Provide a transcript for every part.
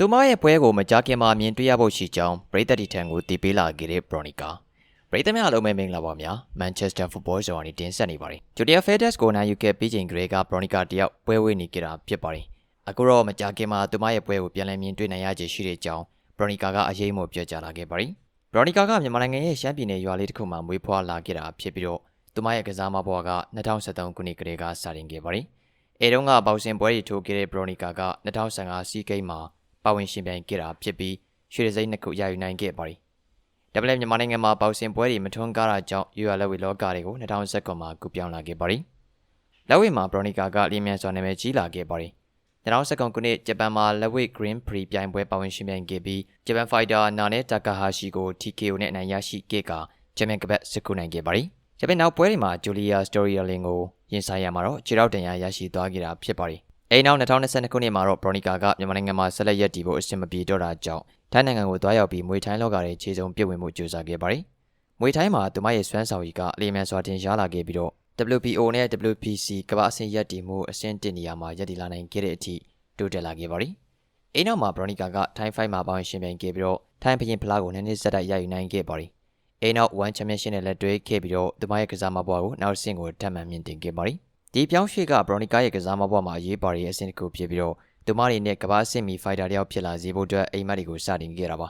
သူမရဲ့ပွဲကိုမကြခင်မှာမြင်တွေ့ရဖို့ရှိကြောင်းပရိသတ်တီထံကိုတည်ပေးလာခဲ့တဲ့ဘရိုနီကာပရိသတ်များအားလုံးပဲမင်္ဂလာပါများမန်ချက်စတာဖုတ်ဘောဇော်ကနေတင်ဆက်နေပါတယ်ဂျူဒီယာဖဲဒက်စ်ကိုနိုင်ယူခဲ့ပြီးချိန်ကလေးကဘရိုနီကာတယောက်ပွဲဝေးနေကြတာဖြစ်ပါတယ်အခုတော့မကြခင်မှာသူမရဲ့ပွဲကိုပြန်လည်မြင်တွေ့နိုင်ရခြင်းရှိတဲ့ကြောင်းဘရိုနီကာကအရေးမို့ပြောကြားလာခဲ့ပါတယ်ဘရိုနီကာကမြန်မာနိုင်ငံရဲ့ရှမ်းပြည်နယ်ရွာလေးတစ်ခုမှာမွေးဖွားလာခဲ့တာဖြစ်ပြီးတော့သူမရဲ့ကစားမဘွားက2013ခုနှစ်ကလေးကစတင်ခဲ့ပါတယ်အဲတုန်းကဘောက်စင်ပွဲတွေထိုးခဲ့တဲ့ဘရိုနီကာက2015စီးကိန်းမှာ ပါဝင်ရှင်ပြိုင်ခဲ့တာဖြစ်ပြီးရွှေတံစိမ့်နှစ်ခုရယူနိုင်ခဲ့ပါတယ်။ဒါပေမဲ့မြန်မာနိုင်ငံမှာပေါစင်ပွဲတွေမထွန်းကားတာကြောင့်ယူရလက်ဝေလောကတွေကို2019မှာကူပြောင်းလာခဲ့ပါတယ်။လက်ဝေမှာဘရိုနီကာကလီမြန်စွာနာမည်ကြီးလာခဲ့ပါတယ်။2019ခုနှစ်ဂျပန်မှာလက်ဝေ Green Prix ပြိုင်ပွဲပါဝင်ရှင်ပြိုင်ခဲ့ပြီးဂျပန်ဖိုက်တာနာနဲ့တာကာဟာရှီကို TKO နဲ့အနိုင်ရရှိခဲ့ကချန်ပီယံကပတ်စကူနိုင်ခဲ့ပါတယ်။ဂျပန်နောက်ပွဲတွေမှာဂျူလီယာစတိုရီယာလင်ကိုရင်ဆိုင်ရမှာတော့ခြေထောက်တန်ရာရရှိသွားခဲ့တာဖြစ်ပါတယ် အိမ်နောက်2022ခုနှစ်မှာတော့ဘရိုနီကာကမြန်မာနိုင်ငံမှာဆက်လက်ရည်တည်ဖို့အဆင်မပြေတော့တာကြောင့်ထိုင်းနိုင်ငံကိုသွားရောက်ပြီးမွေထိုင်းလောကရဲ့ခြေစုံပြည့်ဝင်မှုကြိုးစားခဲ့ပါတယ်။မွေထိုင်းမှာသူမရဲ့စွမ်းဆောင်ရည်ကအလီမန်စွာတင်ရှားလာခဲ့ပြီးတော့ WBO နဲ့ WPC ကမ္ဘာအဆင့်ရည်တည်မှုအဆင့်တင်နေရာမှာရည်တည်လာနိုင်ခဲ့တဲ့အထိတိုးတက်လာခဲ့ပါတယ်။အိမ်နောက်မှာဘရိုနီကာကထိုင်းဖိုင်မှာပေါင်းရှင်ပြိုင်ခဲ့ပြီးတော့ထိုင်းဘရင်ဖလားကိုနှစ်နှစ်ဆက်တိုက်ရယူနိုင်ခဲ့ပါတယ်။အိမ်နောက်1 Championship နဲ့လက်တွဲခဲ့ပြီးတော့သူမရဲ့ကစားမဘွားကိုနောက်ဆင့်ကိုထပ်မံမြင့်တင်ခဲ့ပါတယ်။ ဒီပြောင်းရွှေ့ကဘရိုနီကာရဲ့ကစားမဘွားမှာအရေးပါတဲ့အဆင့်တစ်ခုဖြစ်ပြီးတော့သူမတွေနဲ့ကမ္ဘာစစ်မီဖိုက်တာတယောက်ဖြစ်လာစေဖို့အတွက်အိမ်မက်တွေကိုစတင်ခဲ့တာပါ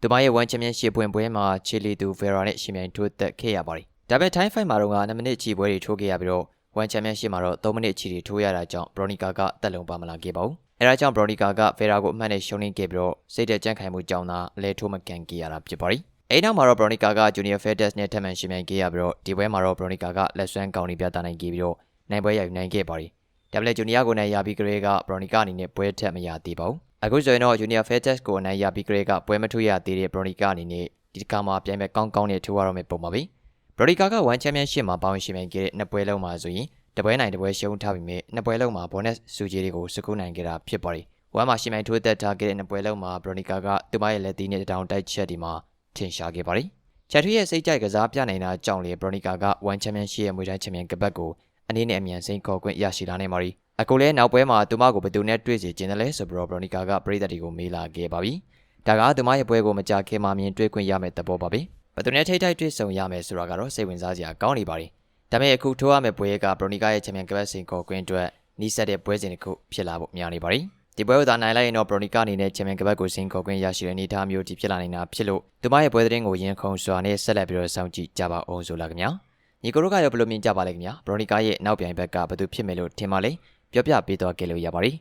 သူမရဲ့ဝန်ချန်ပီယံရှစ်ပွင့်ပွဲမှာချီလီတူဗေရာနဲ့ရှင်မြိုင်ထိုးသက်ခဲ့ရပါတယ်ဒါပေမဲ့ထိုင်းဖိုင်မှာတော့2မိနစ်ချီပွဲတွေထိုးခဲ့ရပြီးတော့ဝန်ချန်ပီယံရှစ်မှာတော့3မိနစ်ချီတွေထိုးရတာကြောင့်ဘရိုနီကာကတက်လုံပါမလာခဲ့ပါဘူးအဲဒါကြောင့်ဘရိုနီကာကဗေရာကိုအမှတ်နဲ့ရှုံးနေခဲ့ပြီးတော့စိတ်သက်ကြန့်ခိုင်မှုကြောင့်သာအလဲထိုးမကန်ခဲ့ရတာဖြစ်ပါတယ်အိမ်နောက်မှာတော့ဘရိုနီကာကဂျူနီယာဖဲတက်စ်နဲ့ထပ်မံရှင်မြိုင်ခဲ့ရပြီးတော့ဒီပွဲမှာတော့ဘရိုနီကာကလက်ဆွမ်းကောင်းနေပြသနိုင်ခဲ့ပြီးတော့ နိုင်ပွဲရယူနိုင်ခဲ့ပါတယ်။ဒါပေမဲ့ဂျူနီယာကိုနိုင်ရပြီးကလေးကဘရိုနီကာအနေနဲ့ပွဲထက်မရသေးပါဘူး။အခုဆိုရင်တော့ဂျူနီယာဖဲတက်စ်ကိုနိုင်ရပြီးကလေးကပွဲမထွေးရသေးတဲ့ဘရိုနီကာအနေနဲ့ဒီတစ်ခါမှပြိုင်ပွဲကောင်းကောင်းနဲ့ထိုးရတော့မယ့်ပုံပါပဲ။ဘရိုနီကာက1ချန်ပီယံရှစ်မှာပါဝင်ရှင်ပြိုင်ခဲ့တဲ့နှစ်ပွဲလုံးမှာဆိုရင်တပွဲနိုင်တပွဲရှုံးထားပြီးမြဲနှစ်ပွဲလုံးမှာဘောနက်စူဂျီတွေကိုစကူးနိုင်ခဲ့တာဖြစ်ပါတယ်။ဝမ်းမှာရှင်ပြိုင်ထိုးသက်ထားခဲ့တဲ့နှစ်ပွဲလုံးမှာဘရိုနီကာကသူမရဲ့လက်သီးနဲ့တောင်တိုက်ချက်ဒီမှာထင်ရှားခဲ့ပါတယ်။ချက်ထွေးရဲ့စိတ်ကြိုက်ကစားပြနိုင်တာကြောင့်လေဘရိုနီကာက1ချန်ပီယံရှစ်ရဲ့မွေးတိုင်းချန်ပီယံကပတ်ကို အနေနဲ့အမြန်စိန်ခေါ်ခွင့်ရရှိလာနိုင်ပါပြီ။အခုလဲနောက်ပွဲမှာသူမကိုဘယ်သူနဲ့တွေ့စီခြင်းတယ်လဲဆိုပြီးတော့ဘရိုနီကာကပရိသတ်တွေကိုမေးလာခဲ့ပါပြီ။ဒါကသူမရဲ့ပွဲကိုမကြခင်မှမြင်တွေ့ခွင့်ရမယ့်သဘောပါပဲ။ဘယ်သူနဲ့ထိထိုက်တွေ့ဆုံရမယ်ဆိုတာကတော့စိတ်ဝင်စားစရာကောင်းနေပါပြီ။ဒါပေမဲ့အခုထိုးရမယ့်ပွဲကဘရိုနီကာရဲ့ချန်ပီယံကပတ်စိန်ခေါ်ခွင့်အတွက်နီးစပ်တဲ့ပွဲစဉ်တစ်ခုဖြစ်လာဖို့များနေပါပြီ။ဒီပွဲကိုသာနိုင်လိုက်ရင်တော့ဘရိုနီကာအနေနဲ့ချန်ပီယံကပတ်ကိုစိန်ခေါ်ခွင့်ရရှိတဲ့အနေအထားမျိုးတည်ဖြစ်လာနိုင်တာဖြစ်လို့သူမရဲ့ပွဲသတင်းကိုရင်ခုန်စွာနဲ့ဆက်လက်ပြီးတော့စောင့်ကြည့်ကြပါအောင်ဆိုလာကြများ။ ညီကိုတို့ကရောဘယ်လိုမြင်ကြပါလဲခင်ဗျာဘရိုနီကာရဲ့နောက်ပြိုင်ဘက်ကဘယ်သူဖြစ်မယ်လို့ထင်ပါလဲပြောပြပေးတော့ကြလို့ရပါတယ်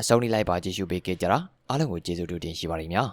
အဆုံးထိလိုက်ပါကြည့်ရှုပေးကြကြတာအားလုံးကိုကျေးဇူးတူတင်ရှိပါတယ်ခင်ဗျာ